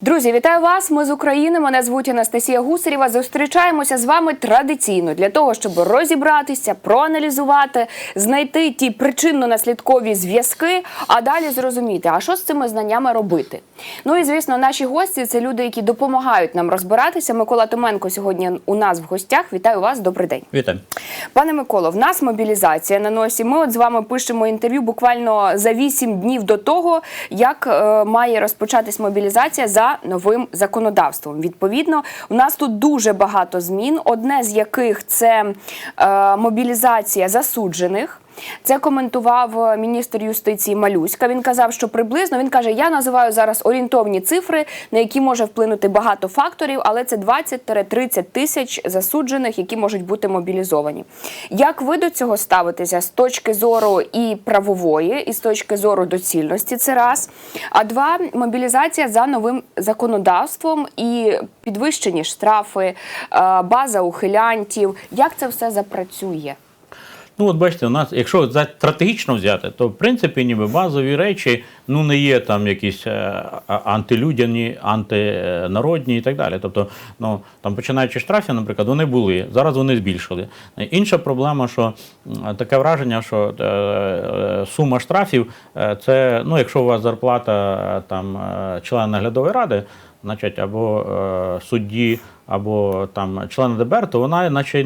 Друзі, вітаю вас! Ми з України. Мене звуть Анастасія Гусарєва. Зустрічаємося з вами традиційно для того, щоб розібратися, проаналізувати, знайти ті причинно-наслідкові зв'язки, а далі зрозуміти, а що з цими знаннями робити. Ну і звісно, наші гості це люди, які допомагають нам розбиратися. Микола Томенко сьогодні у нас в гостях. Вітаю вас, добрий день. Вітаю. Пане Миколо, в нас мобілізація на носі. Ми от з вами пишемо інтерв'ю буквально за 8 днів до того, як е, має розпочатись мобілізація за новим законодавством. Відповідно, у нас тут дуже багато змін. Одне з яких це е, мобілізація засуджених. Це коментував е, міністр юстиції Малюська. Він казав, що приблизно він каже: я називаю зараз орієнтовні цифри, на які може вплинути багато факторів, але це 20-30 тисяч засуджених, які можуть бути мобілізовані. Як ви до цього ставитеся з точки зору і правової, і з точки зору доцільності? Це раз. А два мобілізація за новим законодавством і підвищені штрафи, е, база ухилянтів. Як це все запрацює? Ну, от бачите, у нас, якщо стратегічно взяти, то в принципі ніби базові речі ну не є там якісь е, антилюдяні, антинародні і так далі. Тобто, ну там починаючи штрафів, наприклад, вони були, зараз вони збільшили. Інша проблема, що таке враження, що е, е, сума штрафів це, ну, якщо у вас зарплата там члена наглядової ради, значить, або судді, або там члена ДБР, то вона, наче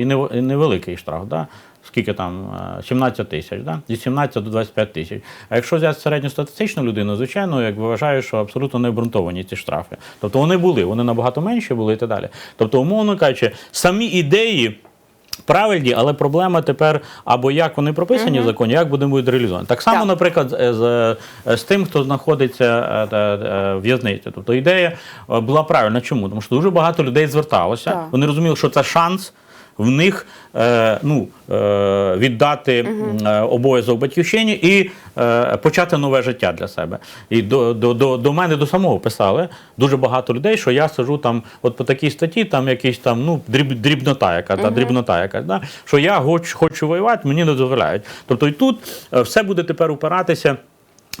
і невеликий штраф. Да? Скільки там? е, 17 тисяч, да? від 17 до 25 тисяч. А якщо взяти середньостатистичну людину, звичайно, як вважаю, що абсолютно не обґрунтовані ці штрафи. Тобто вони були, вони набагато менші були і так далі. Тобто, умовно кажучи, самі ідеї. Правильні, але проблема тепер або як вони прописані в законі, як будемо будуть реалізовані. Так само, Так. наприклад, з, з, з тим, хто знаходиться е, та, е, в в'язниці. Тобто ідея е, була правильна. Чому? Тому що дуже багато людей зверталося. Так. Вони розуміли, що це шанс. В них е, ну, е, віддати е, обов'язок батьківщині і е, почати нове життя для себе. І до, до, до, до мене до самого писали дуже багато людей, що я сижу там, от по такій статті, там якийсь там ну, дріб, дрібнота, яка та, дрібнота якась, да? що я хочу, хочу воювати, мені не дозволяють. Тобто і тут е, все буде тепер упиратися.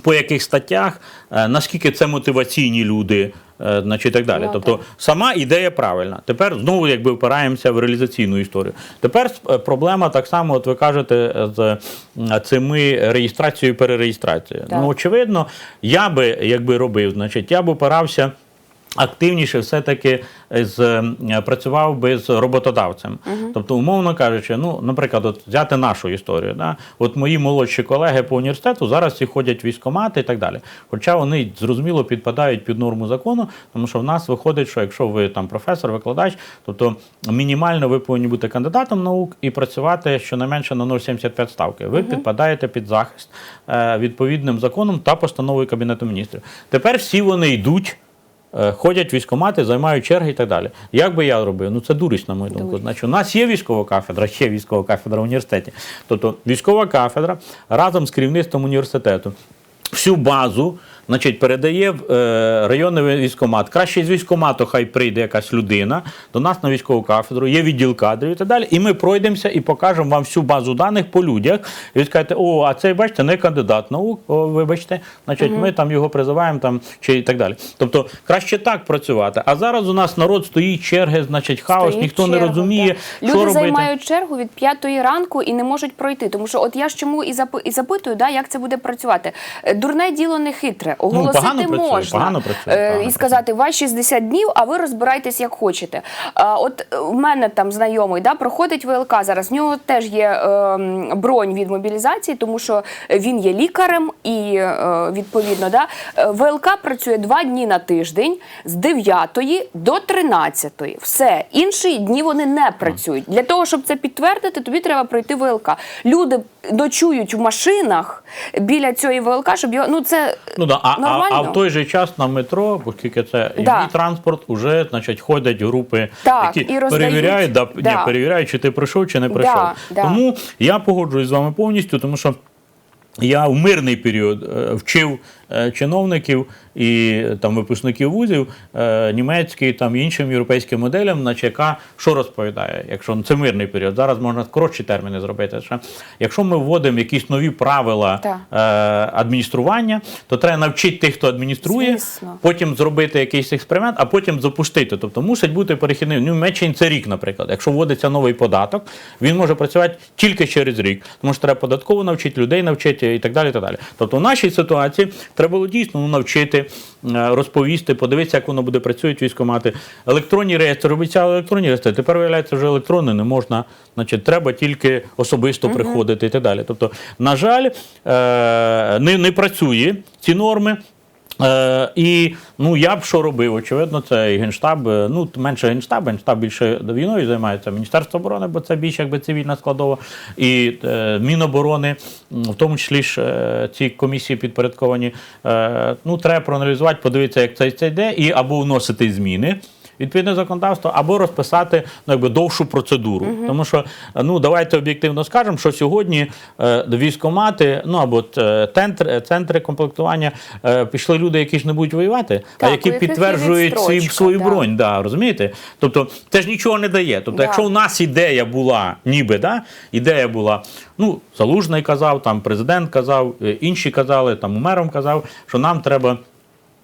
По яких статтях, е, наскільки це мотиваційні люди, значить, і так далі. Тобто сама ідея правильна. Тепер знову якби впираємося в реалізаційну історію. Тепер е, проблема так само, от ви кажете, е, з е, цими реєстрацією і перереєстрацією. Ну, очевидно, я би якби робив, значить, я б опирався. Активніше все-таки з е, працював би з роботодавцем. Тобто, умовно кажучи, ну, наприклад, от взяти нашу історію. Да? От мої молодші колеги по університету зараз всі ходять в військкомати і так далі. Хоча вони зрозуміло підпадають під норму закону, тому що в нас виходить, що якщо ви там професор, викладач, тобто мінімально ви повинні бути кандидатом наук і працювати щонайменше на 0,75 ставки. Ви підпадаєте під захист е, відповідним законом та постановою Кабінету міністрів. Тепер всі вони йдуть. Е, Ходять військомати, займають черги і так далі. Як би я робив? Ну це дурість, на мою думку. Дурість. Значить, у нас є військова кафедра, ще військова кафедра в університеті. Тобто військова кафедра разом з керівництвом університету всю базу значить, передає в е, районний військкомат. Краще з військкомату хай прийде якась людина до нас на військову кафедру, є відділ кадрів і так далі. І ми пройдемося і покажемо вам всю базу даних по людях. І ви скажете, о, а цей, бачите, не кандидат наук, о, вибачте, значить, ми там його призиваємо там, чи і так далі. Тобто краще так працювати. А зараз у нас народ стоїть, черги, значить, хаос, Стоїть ніхто не розуміє, так. що Люди робити. займають чергу від п'ятої ранку і не можуть пройти. Тому що, от я ж чому і запи- запитую, да, як це буде працювати. Е, Дурне діло не хитре. Оголосити Ну, погано працює, можна погано працює, е, погано і сказати, у вас 60 днів, а ви розбирайтесь як хочете. От е, в мене там знайомий да, проходить ВЛК зараз. В нього теж є е, бронь від мобілізації, тому що він є лікарем і відповідно да, ВЛК працює два дні на тиждень з 9 до 13. Все інші дні вони не працюють. Для того, щоб це підтвердити, тобі треба пройти ВЛК. Люди ночують в машинах біля цієї ВЛК, щоб його ну це Ну да, а, а, а в той же час на метро, оскільки це Да. і транспорт, уже значить ходять групи, Так, які і перевіряють, да, Да. Ні, перевіряють, чи ти прийшов, чи не прийшов. Да, да. Тому я погоджуюсь з вами повністю, тому що. Я в мирний період е, вчив чиновників і там випускників вузів е, німецької там іншим європейським моделям, наче яка що розповідає, якщо ну, це мирний період, зараз можна коротші терміни зробити. Що, якщо ми вводимо якісь нові правила Так. е, адміністрування, то треба навчити тих, хто адмініструє, Звісно. потім зробити якийсь експеримент, а потім запустити. Тобто мусить бути перехідний. Ну, Німеччині це рік, наприклад. Якщо вводиться новий податок, він може працювати тільки через рік, тому що треба податково навчити, людей навчити і так далі. І так далі. Тобто, в нашій ситуації треба було дійсно ну, навчити, е, розповісти, подивитися, як воно буде працюють військомати. Електронні реєстри, обіцяли електронні реєстри. Тепер виявляється, вже електронні не можна. Значить, треба тільки особисто приходити і так далі. Тобто, на жаль, е, не, не працює ці норми. Е, і ну я б що робив? Очевидно, це і генштаб. е, Ну менше генштаб, генштаб більше війною займається Міністерство оборони, бо це більш якби цивільна складова, і е, Міноборони, в тому числі ж е, ці комісії підпорядковані. Е, ну треба проаналізувати, подивитися, як це, це йде, і або вносити зміни. Відповідне законодавство або розписати ну, якби довшу процедуру. Тому що ну давайте об'єктивно скажемо, що сьогодні е, військомати, ну або е, центри, центри комплектування е, пішли люди, які ж не будуть воювати, Так, а які підтверджують свій, свою да. бронь. Да, розумієте? Тобто це ж нічого не дає. Тобто, Да. якщо у нас ідея була, ніби да, ідея була, ну Залужний казав, там президент казав, е, інші казали, там умером казав, що нам треба.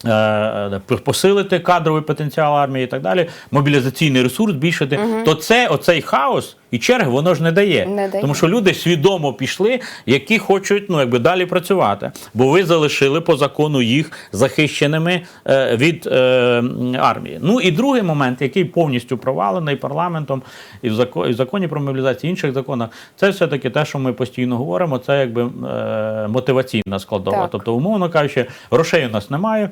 Е, е, Посилити кадровий потенціал армії і так далі, мобілізаційний ресурс збільшити, то це оцей хаос і черги воно ж не дає. Не дає. Тому що люди свідомо пішли, які хочуть ну, якби далі працювати. Бо ви залишили по закону їх захищеними е, від е, армії. Ну і другий момент, який повністю провалений парламентом і в законі, і в законі про мобілізацію, і інших законах, це все-таки те, що ми постійно говоримо, це якби е, мотиваційна складова. Так. Тобто, умовно кажучи, грошей у нас немає.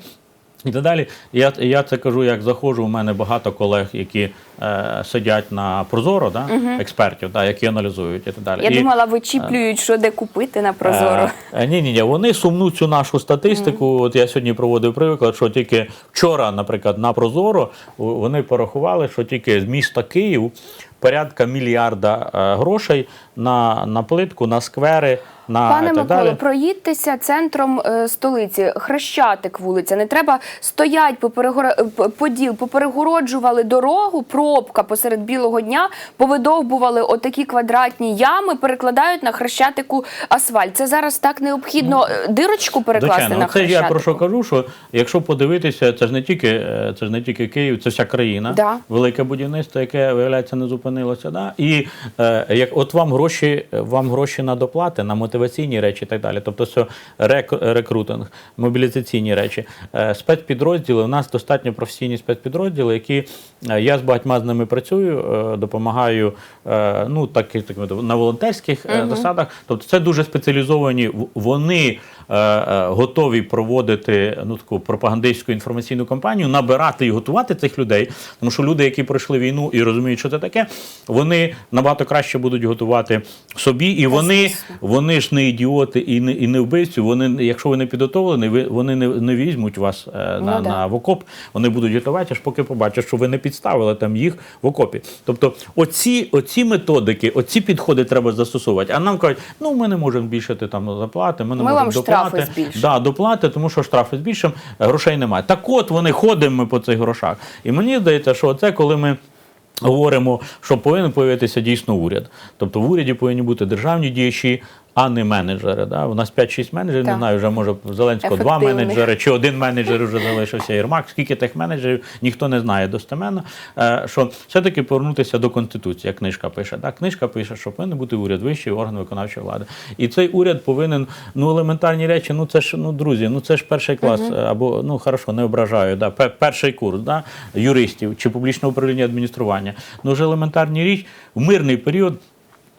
І так далі. Я, я це кажу, як заходжу. У мене багато колег, які е, сидять на Прозоро, да, експертів, да, які аналізують і так далі. Я і, думала, вичіплюють, що де купити на прозоро. Е, ні, ні, ні, вони сумнуть цю нашу статистику. От я сьогодні проводив приклад, що тільки вчора, наприклад, на Прозоро вони порахували, що тільки з міста Київ порядка мільярда е, грошей на, на плитку, на сквери, на Пане Миколо, далі. проїдьтеся центром е, столиці, Хрещатик вулиця. Не треба стоять поперегора... е, п- поділ, поперегороджували дорогу, пробка посеред білого дня, повидовбували отакі квадратні ями, перекладають на Хрещатику асфальт. Це зараз так необхідно е, дирочку перекласти Звичайно, на це ж я про що кажу, що якщо подивитися, це ж не тільки е, це ж не тільки Київ, це вся країна. Да. Велике будівництво, яке виявляється не зупинилося. Да? І е, як от вам гроші, вам гроші на доплати, на мотиваційні речі і так далі. Тобто це рек, рекрутинг, мобілізаційні речі. Е, спецпідрозділи. У нас достатньо професійні спецпідрозділи, які е, я з багатьма з ними працюю, е, допомагаю ну, так, так, на волонтерських засадах. Тобто це дуже спеціалізовані. Вони готові проводити ну, таку пропагандистську інформаційну кампанію, набирати і готувати цих людей. Тому що люди, які пройшли війну і розуміють, що це таке, вони набагато краще будуть готувати собі, і вони, вони ж не ідіоти і не, і не вбивці. Вони, якщо ви не підготовлені, ви вони не, не візьмуть вас е, на, Ну, да. на в окоп. Вони будуть готувати, аж поки побачать, що ви не підставили там їх в окопі. Тобто, оці, оці методики, оці підходи треба застосовувати. А нам кажуть, ну ми не можемо збільшити там заплати, ми не Ми можемо штрафи доплати. Да, доплати, тому що штрафи збільшимо, грошей немає. Так от вони ходимо ми по цих грошах. І мені здається, що це коли ми. Говоримо, що повинен появитися дійсно уряд. Тобто в уряді повинні бути державні діячі, а не менеджери. Да? У нас 5-6 менеджерів, не знаю, вже може в Зеленського два менеджери, чи один менеджер вже залишився Єрмак. Скільки тих менеджерів ніхто не знає достеменно. Е, Що все-таки повернутися до Конституції, як книжка пише. Да? Книжка пише, що повинен бути уряд вищий орган виконавчої влади. І цей уряд повинен ну елементарні речі. Ну це ж ну друзі, ну це ж перший клас, е, або ну хорошо, не ображаю. Да? Перший курс да? юристів чи публічного управління адміністрування. Ну вже елементарні річ в мирний період.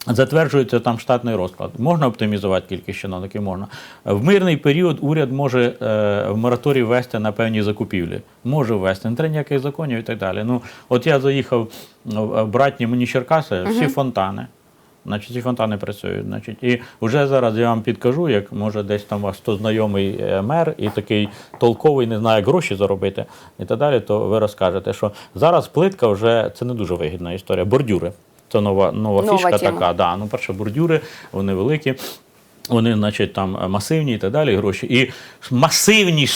Затверджується там штатний розклад. Можна оптимізувати кількість чиновників? Можна. В мирний період уряд може е, в мораторій ввести на певні закупівлі. Може ввести, не треба ніяких законів і так далі. Ну, от я заїхав в в братні мені Черкаси, всі фонтани. Значить, ці фонтани працюють. Значить, і вже зараз я вам підкажу, як може десь там у вас хто знайомий е, мер і такий толковий, не знає, як гроші заробити і так далі, то ви розкажете, що зараз плитка вже це не дуже вигідна історія. Бордюри. Це нова, нова, Нова фішка тема. така. Да. Ну, перше, бордюри, вони великі. Вони, значить, там масивні і так далі гроші. І масивні,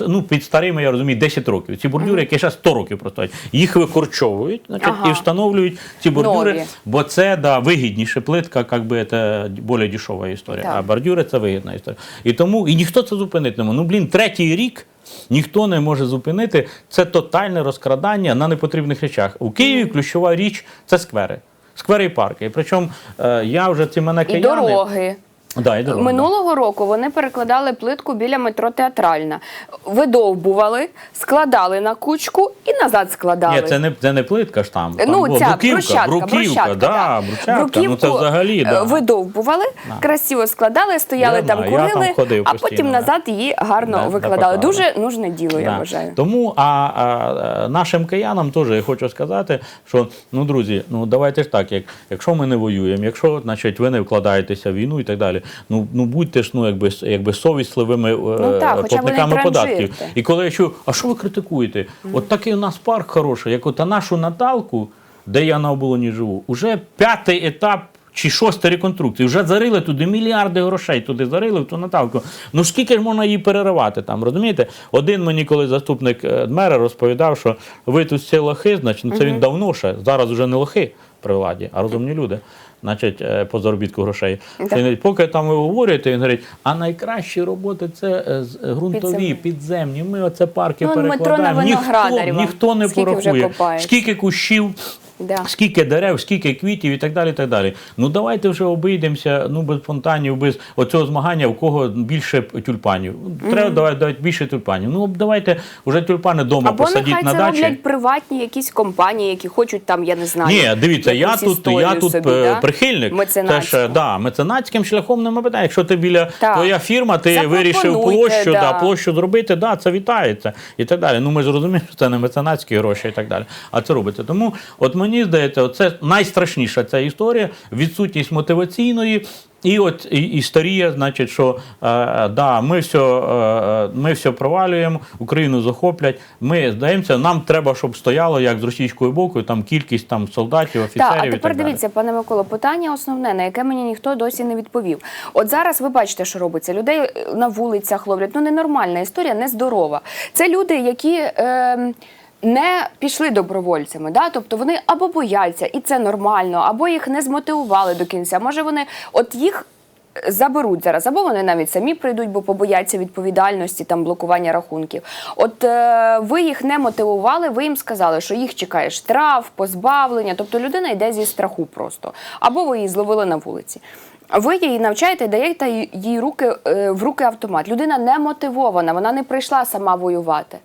ну, під старими, я розумію, 10 років. Ці бордюри, які ще 100 років простоять, їх викорчовують значить, Ага. і встановлюють ці бордюри, Нові. бо це да, вигідніше плитка, як би це більш дешева історія. Так. А бордюри це вигідна історія. І тому і ніхто це зупинити не може. Ну, блін, третій рік. Ніхто не може зупинити це тотальне розкрадання на непотрібних речах. У Києві ключова річ це сквери. Сквери парки. Причому е, я вже ці мене І дороги. Да, і. Минулого року вони перекладали плитку біля метро театральна, видовбували, складали на кучку і назад складали. Ні, це не, це не плитка ж там. там Ну, була ця бруківка, брусчатка, бруківка, брусчатка, да, брусчатка, ну це взагалі, е, да. видовбували, Да. красиво складали, стояли Я там, я курили, там ходив а постійно, потім да. назад її гарно Да, викладали. запакали. Дуже нужне діло, я Да. вважаю. Тому а, а, нашим киянам теж я хочу сказати, що ну друзі, ну давайте ж так, як якщо ми не воюємо, якщо значить ви не вкладаєтеся в війну і так далі, ну ну будьте ж ну якби якби совісливими е, Ну так, платниками податків. І коли я чую, а що ви критикуєте? От такий у нас парк хороший, як от нашу Наталку, де я на оболоні живу, уже п'ятий етап. Чи шоста реконструкції. Вже зарили туди мільярди грошей, туди зарили в ту Наталку. Ну скільки ж можна її переривати там, розумієте? Один мені, коли заступник е, мера розповідав, що ви тут всі лохи, значить, ну це він давно ще, зараз вже не лохи при владі, а розумні люди. Значить, е, по заробітку грошей. Да. Поки там ви говорите, він говорить, а найкращі роботи це е, е, ґрунтові, Підземні. підземні. Ми оце парки Ну, перекладаємо. Ніхто, ніхто не Скільки порахує, скільки кущів. Да. Скільки дерев, скільки квітів і так далі. так далі. Ну давайте вже обійдемося ну, без фонтанів, без оцього змагання, у кого більше тюльпанів. Треба давати, давати більше тюльпанів. Ну давайте вже тюльпани вдома Або посадіть нехай на це дачі. роблять приватні якісь компанії, які хочуть там, я не знаю. Ні, дивіться, я тут, я тут собі, е, да? прихильник. Меценатську. Теж, да, меценатським шляхом нема питань. Якщо ти біля Так. твоя фірма, ти вирішив площу, да. да. площу зробити, да, це вітається і так далі. Ну ми ж розуміємо, що це не меценатські гроші і так далі. А це робиться. Тому, от мені здається, це найстрашніша ця історія, відсутність мотиваційної. І от історія, значить, що е, да, ми все, е, ми все провалюємо, Україну захоплять. Ми здаємося, нам треба, щоб стояло як з російською бокою, там кількість там солдатів, офіцерів. Так, а і тепер так далі. дивіться, пане Миколо, питання основне, на яке мені ніхто досі не відповів. От зараз ви бачите, що робиться. Людей е, на вулицях ловлять. Ну ненормальна історія, нездорова. Це люди, які. Е, не пішли добровольцями, да? тобто вони або бояться, і це нормально, або їх не змотивували до кінця. Може, вони от їх е, заберуть зараз, або вони навіть самі прийдуть, бо побояться відповідальності, там блокування рахунків. От е, ви їх не мотивували, ви їм сказали, що їх чекає штраф, позбавлення. Тобто людина йде зі страху просто. Або ви її зловили на вулиці. Ви її навчаєте, даєте їй руки е, в руки автомат. Людина не мотивована, вона не прийшла сама воювати.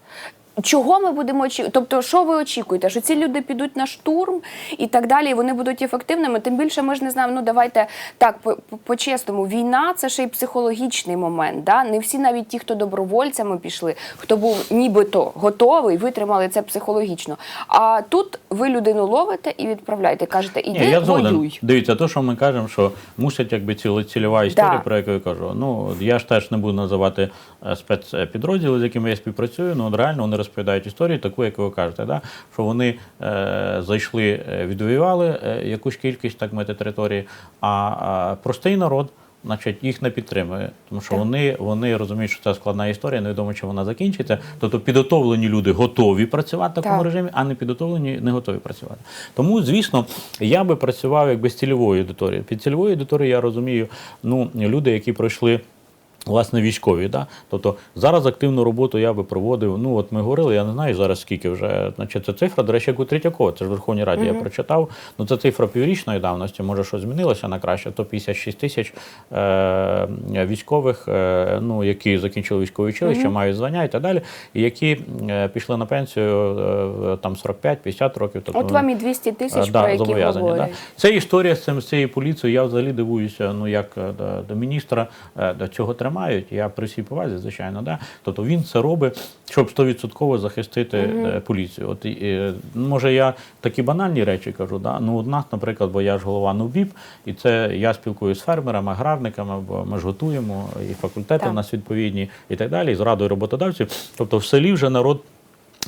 Чого ми будемо очікувати? Тобто, що ви очікуєте? Що ці люди підуть на штурм і так далі, і вони будуть ефективними? Тим більше ми ж не знаємо. Ну давайте так по- по- по-чесному. Війна це ще й психологічний момент. Да? Не всі, навіть ті, хто добровольцями пішли, хто був нібито готовий, витримали це психологічно. А тут ви людину ловите і відправляєте. Кажете, іди Ні, я воюй. Дивіться, то, що ми кажемо, що мусить якби ціла цільова історія, Да. про яку я кажу. Ну я ж теж не буду називати е, спецпідрозділи, з якими я співпрацюю. Ну реально вони розповідають історію, таку, як ви кажете, да? що вони е, зайшли, е, відвоювали е, якусь кількість так мати території, а, а простий народ. Значить, їх не підтримує, тому що Так. вони, вони розуміють, що це складна історія, невідомо, чи вона закінчиться. Тобто підготовлені люди готові працювати в такому Так. режимі, а не підготовлені не готові працювати. Тому, звісно, я би працював якби з цільовою аудиторією. Під цільовою аудиторією я розумію ну, люди, які пройшли. Власне, військові, да? тобто зараз активну роботу я би проводив. Ну от ми говорили, я не знаю зараз скільки вже. Значить, це цифра, до речі, як у Третьякова, це ж в Верховній Раді я прочитав. Ну це цифра піврічної давності, може щось змінилося на краще. То 56 тисяч е- військових, е- ну які закінчили військове училище, мають звання і так далі, і які е- пішли на пенсію е- там 45-50 років. Тобто От вам і 200 тисяч, Е, про да, які зобов'язані. Да. Це історія з цим з цією поліцією. Я взагалі дивуюся, ну як е, до, до міністра е, до цього тримають. Я при всій повазі, звичайно, да. Тобто він це робить, щоб 100% захистити е, поліцію. От і, е, може я такі банальні речі кажу. Да? Ну, от нас, наприклад, бо я ж голова НУБІП, і це я спілкуюся з фермерами, аграрниками, бо ми ж готуємо і факультети Так. у нас відповідні, і так далі, і з радою роботодавців. Тобто в селі вже народ.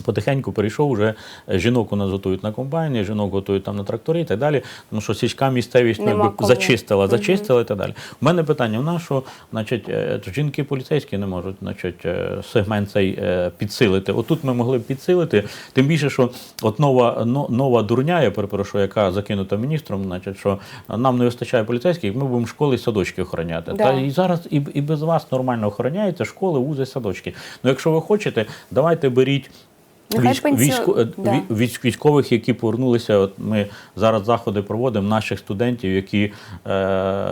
Потихеньку перейшов вже жінок у нас готують на комбайні, жінок готують там на тракторі і так далі. Тому що сільська місцевість ну, якби, зачистила, зачистила і так далі. У мене питання: у нас що, значить, е, жінки поліцейські не можуть, значить, е, сегмент цей е, підсилити. Отут ми могли б підсилити. Тим більше, що от нова, нова дурня, я перепрошую, яка закинута міністром, значить, що нам не вистачає поліцейських, ми будемо школи і садочки охороняти. Да. Та і зараз і, і без вас нормально охороняються школи, вузи, садочки. Ну, якщо ви хочете, давайте беріть. Нехай Військ, пенсіо- військо- е, да. військ- військових, які повернулися. От ми зараз заходи проводимо наших студентів, які е,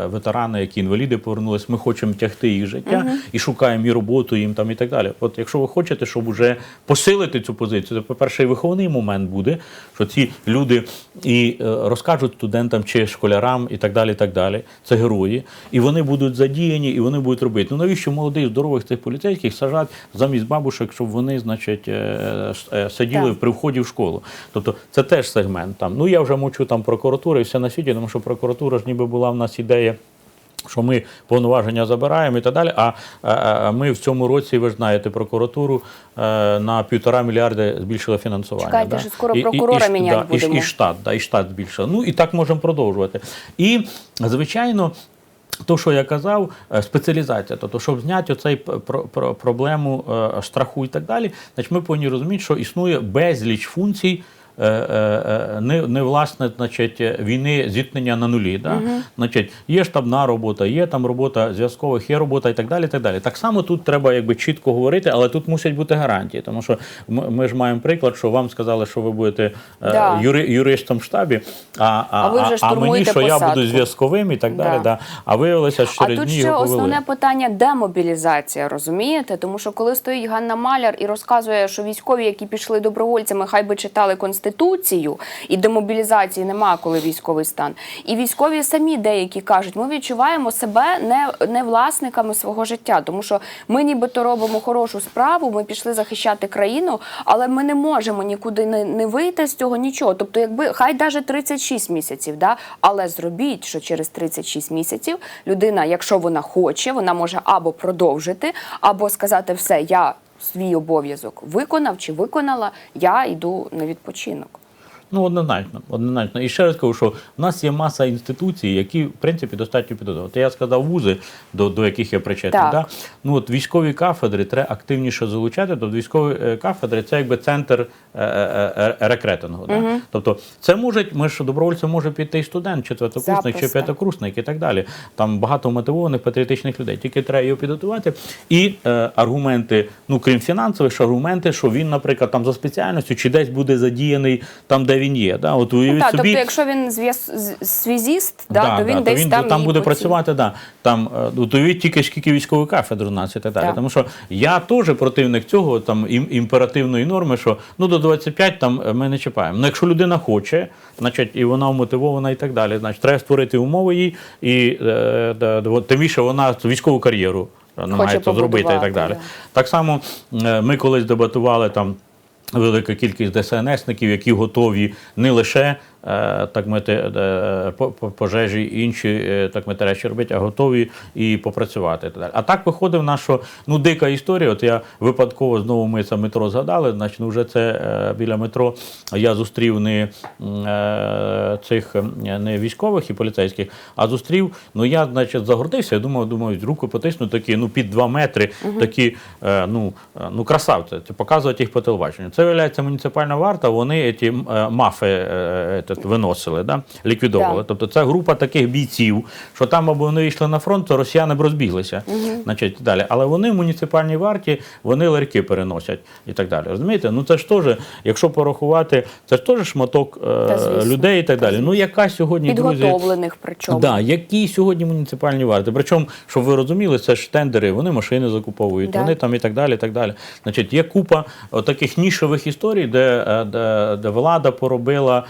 ветерани, які інваліди повернулися. Ми хочемо тягти їх життя і шукаємо і роботу їм там і так далі. От якщо ви хочете, щоб уже посилити цю позицію, то по-перше, і виховний момент буде, що ці люди і е, розкажуть студентам чи школярам і так далі. і так далі. Це герої, і вони будуть задіяні, і вони будуть робити. Ну навіщо молодих здорових цих поліцейських сажати замість бабушек, щоб вони, значить, е, сиділи Так. при вході в школу. Тобто це теж сегмент там. Ну я вже мовчу там прокуратури і все на світі, тому що прокуратура ж ніби була в нас ідея. Що ми повноваження забираємо і так далі. А, а, а ми в цьому році, ви ж знаєте, прокуратуру е, на півтора мільярди збільшили фінансування. Чекайте, що скоро прокурора ш- міняти да, і, і штат, да, і штат збільшили. Ну і так можемо продовжувати. І звичайно. То, що я казав, е, спеціалізація, тобто, щоб зняти оцей про, про, проблему е, страху і так далі, значить ми повинні розуміти, що існує безліч функцій. Е, е, е, Не, не власне, значить, війни зіткнення на нулі. Да? Значить, є штабна робота, є там робота зв'язкових, є робота і так далі. Так далі. Так само тут треба якби чітко говорити, але тут мусять бути гарантії. Тому що ми, ми ж маємо приклад, що вам сказали, що ви будете Да. юри, юристом в штабі, а, а, А а, мені, що я буду зв'язковим і так далі. Да. Да. А виявилося, що А тут дні ще його повели. основне питання демобілізація, розумієте? Тому що коли стоїть Ганна Маляр і розказує, що військові, які пішли добровольцями, хай би читали конституцію, і демобілізації нема, коли військовий стан. І військові самі деякі кажуть, ми відчуваємо себе не, не власниками свого життя, тому що ми нібито робимо хорошу справу, ми пішли захищати країну, але ми не можемо нікуди не, не вийти з цього нічого. Тобто, якби хай навіть 36 місяців, да? але зробіть, що через 36 місяців людина, якщо вона хоче, вона може або продовжити, або сказати все, я свій обов'язок виконав чи виконала, я йду на відпочинок. Ну, однозначно, однозначно. І ще раз кажу, що в нас є маса інституцій, які, в принципі, достатньо підготовлені. Я сказав вузи, до, до яких я причетний. Так. Да? Ну, от військові кафедри треба активніше залучати. Тобто військові е, кафедри це якби центр е, е, е, рекретингу. Да? Тобто це можуть, ми ж добровольцем може піти і студент, четвертокурсник чи п'ятокурсник і так далі. Там багато мотивованих патріотичних людей. Тільки треба його підготувати. І е, аргументи, ну крім фінансових, аргументи, що він, наприклад, там за спеціальністю чи десь буде задіяний там, де він є. Да? От уявіть Ну, так, собі, тобто, якщо він зв'яз... з- связіст, да, то він десь він там, там буде працювати. Да. Там е, ну, уявіть тільки скільки військових кафедр у нас і так далі. Так. Тому що я теж противник цього там ім, імперативної норми, що ну до 25 там е, ми не чіпаємо. Ну, якщо людина хоче, значить і вона вмотивована і так далі. Значить, треба створити умови їй, і е, да, да, тим більше вона військову кар'єру намагається зробити і так далі. да. Так само е, ми колись дебатували там. Велика кількість ДСНСників, які готові не лише так мити е, по- пожежі інші е, так мити речі робити, а готові і попрацювати. А так виходив на що ну дика історія. От я випадково знову ми це метро згадали. Значить, ну вже це е, біля метро. Я зустрів не е, цих е, не військових і поліцейських, а зустрів. Ну я, значить, загордився. Я думав, думаю, руку потисну такі, ну під два метри, такі, е, ну, е, ну красавці. Це показувати їх по телебаченню. Це виявляється муніципальна варта. Вони ті е, мафи е, виносили, да? ліквідовували. Да. Тобто це група таких бійців, що там або вони йшли на фронт, то росіяни б розбіглися. Значить, далі. Але вони в муніципальній варті, вони ларьки переносять і так далі. Розумієте? Ну це ж теж, якщо порахувати, це ж теж шматок е, людей і так далі. Ну яка сьогодні друзі, підготовлених причому. Да, які сьогодні муніципальні варти? Причому, щоб ви розуміли, це ж тендери, вони машини закуповують, Да. вони там і так далі. і так далі. Значить, є купа таких нішових історій, де, е, де, де влада поробила,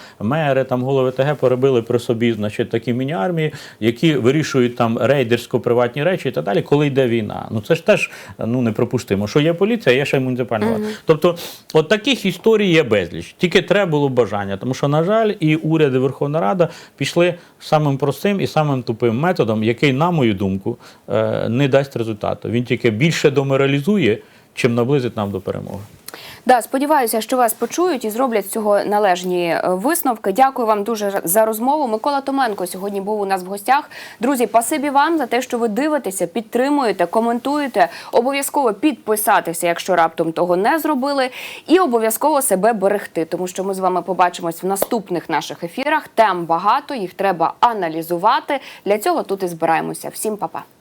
мери, там голови ТГ поробили при собі значить, такі міні-армії, які вирішують там рейдерсько-приватні речі і так далі, коли йде війна. Ну це ж теж ну, неприпустимо. Що є поліція, є ще й муніципальна влада. Тобто, от таких історій є безліч. Тільки треба було бажання. Тому що, на жаль, і уряд, і Верховна Рада пішли самим простим і самим тупим методом, який, на мою думку, е, не дасть результату. Він тільки більше доморалізує, чим наблизить нам до перемоги. Да, сподіваюся, що вас почують і зроблять з цього належні е, висновки. Дякую вам дуже за розмову. Микола Томенко сьогодні був у нас в гостях. Друзі, пасибі вам за те, що ви дивитеся, підтримуєте, коментуєте. Обов'язково підписатися, якщо раптом того не зробили, і обов'язково себе берегти, тому що ми з вами побачимось в наступних наших ефірах. Тем багато, їх треба аналізувати. Для цього тут і збираємося. Всім па-па.